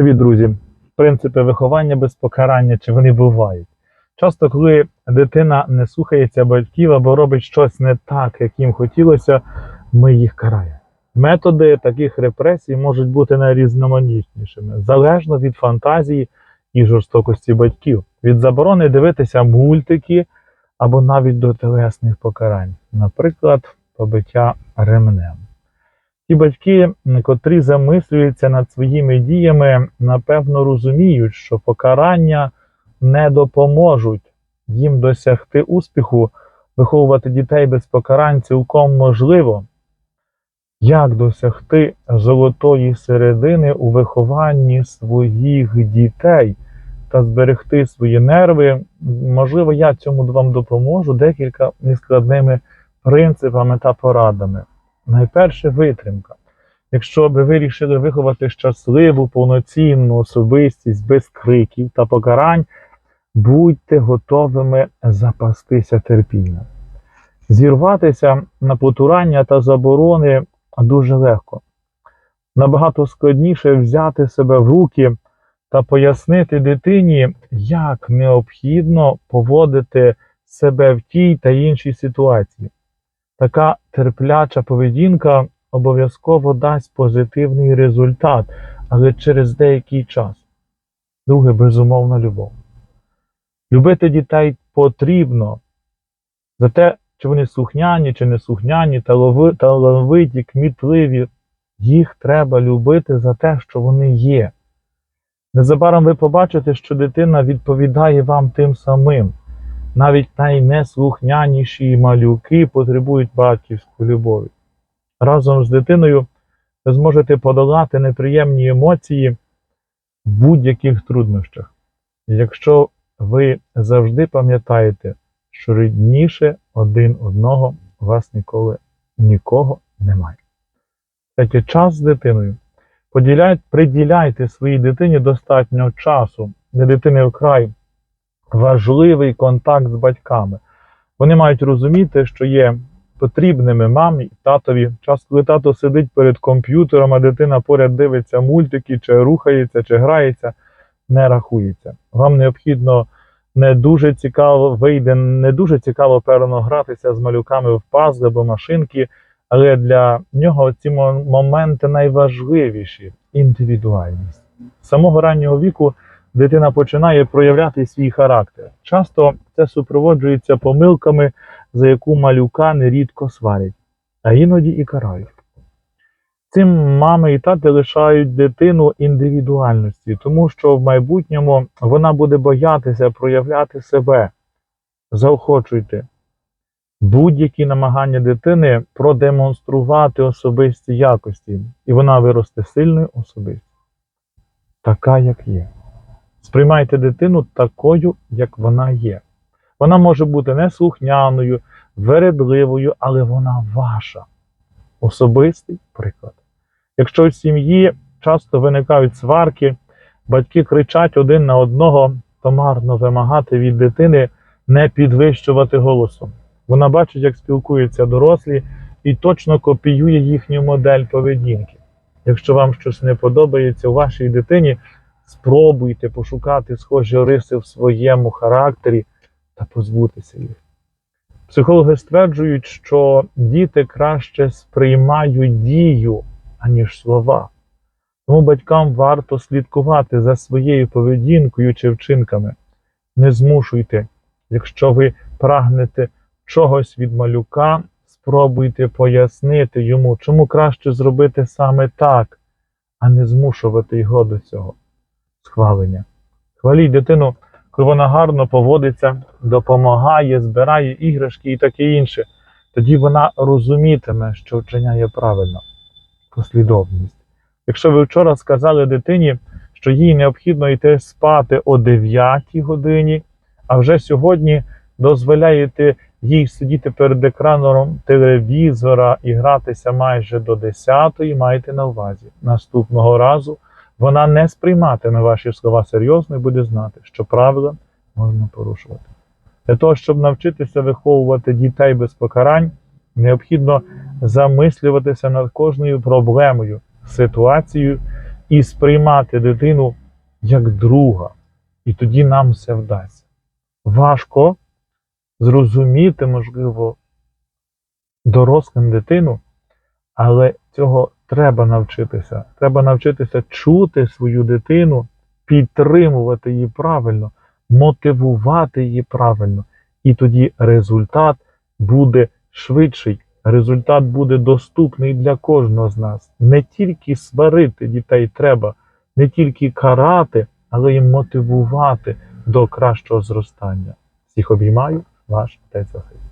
Привіт, друзі! Принципи виховання без покарання, чи вони бувають? Часто, коли дитина не слухається батьків або робить щось не так, як їм хотілося, ми їх караємо. Методи таких репресій можуть бути найрізноманітнішими, залежно від фантазії і жорстокості батьків, від заборони дивитися мультики або навіть до телесних покарань, наприклад, побиття ремнем. Ті батьки, котрі замислюються над своїми діями, напевно розуміють, що покарання не допоможуть їм досягти успіху, виховувати дітей без покарань цілком можливо. Як досягти золотої середини у вихованні своїх дітей та зберегти свої нерви? Можливо, я цьому вам допоможу декілька нескладними принципами та порадами. Найперше витримка. Якщо ви вирішили виховати щасливу, повноцінну особистість без криків та покарань, будьте готовими запастися терпінням. Зірватися на потурання та заборони дуже легко. Набагато складніше взяти себе в руки та пояснити дитині, як необхідно поводити себе в тій та іншій ситуації. Така терпляча поведінка обов'язково дасть позитивний результат, але через деякий час. Друге, безумовна любов. Любити дітей потрібно за те, чи вони слухняні, чи не слухняні, талановиті, кмітливі. Їх треба любити за те, що вони є. Незабаром ви побачите, що дитина відповідає вам тим самим. Навіть найнеслухняніші малюки потребують батьківську любові. Разом з дитиною ви зможете подолати неприємні емоції в будь-яких труднощах. Якщо ви завжди пам'ятаєте, що рідніше один одного у вас ніколи нікого немає. Третє, час з дитиною. Приділяйте своїй дитині достатньо часу. Для дитини вкрай важливий контакт з батьками. Вони мають розуміти, що є потрібними мамі і татові. Час, коли тато сидить перед комп'ютером, а дитина поряд дивиться мультики, чи рухається, чи грається, не рахується. Вам необхідно не дуже цікаво вийде, не дуже цікаво певно гратися з малюками в пазли або машинки, але для нього ці моменти найважливіші індивідуальність. З самого раннього віку дитина починає проявляти свій характер. Часто це супроводжується помилками, за яку малюка нерідко сварять, а іноді і карають. Цим мами і тати лишають дитину індивідуальності, тому що в майбутньому вона буде боятися проявляти себе. Заохочуйте будь-які намагання дитини продемонструвати особисті якості, і вона виросте сильною особистістю, така, як є. Сприймайте дитину такою, як вона є. Вона може бути неслухняною, вередливою, але вона ваша. Особистий приклад. Якщо в сім'ї часто виникають сварки, батьки кричать один на одного, то марно вимагати від дитини не підвищувати голосом. Вона бачить, як спілкуються дорослі, і точно копіює їхню модель поведінки. Якщо вам щось не подобається у вашій дитині, спробуйте пошукати схожі риси в своєму характері та позбутися їх. Психологи стверджують, що діти краще сприймають дію, аніж слова. Тому батькам варто слідкувати за своєю поведінкою чи вчинками. Не змушуйте, якщо ви прагнете чогось від малюка, спробуйте пояснити йому, чому краще зробити саме так, а не змушувати його до цього. Схвалення. Хваліть дитину, коли вона гарно поводиться, допомагає, збирає іграшки і таке інше. Тоді вона розумітиме, що вчиняє правильно. Послідовність. Якщо ви вчора сказали дитині, що їй необхідно йти спати о 9 годині, а вже сьогодні дозволяєте їй сидіти перед екраном телевізора і гратися майже до 10-ї, майте на увазі. Наступного разу вона не сприйматиме ваші слова серйозно і буде знати, що правила можна порушувати. Для того, щоб навчитися виховувати дітей без покарань, необхідно замислюватися над кожною проблемою, ситуацією і сприймати дитину як друга. І тоді нам все вдасться. Важко зрозуміти, можливо, дорослим дитину, але цього треба навчитися. Треба навчитися чути свою дитину, підтримувати її правильно, мотивувати її правильно. І тоді результат буде швидший, результат буде доступний для кожного з нас. Не тільки сварити дітей треба, не тільки карати, але й мотивувати до кращого зростання. Всіх обіймаю, ваш отець Василь.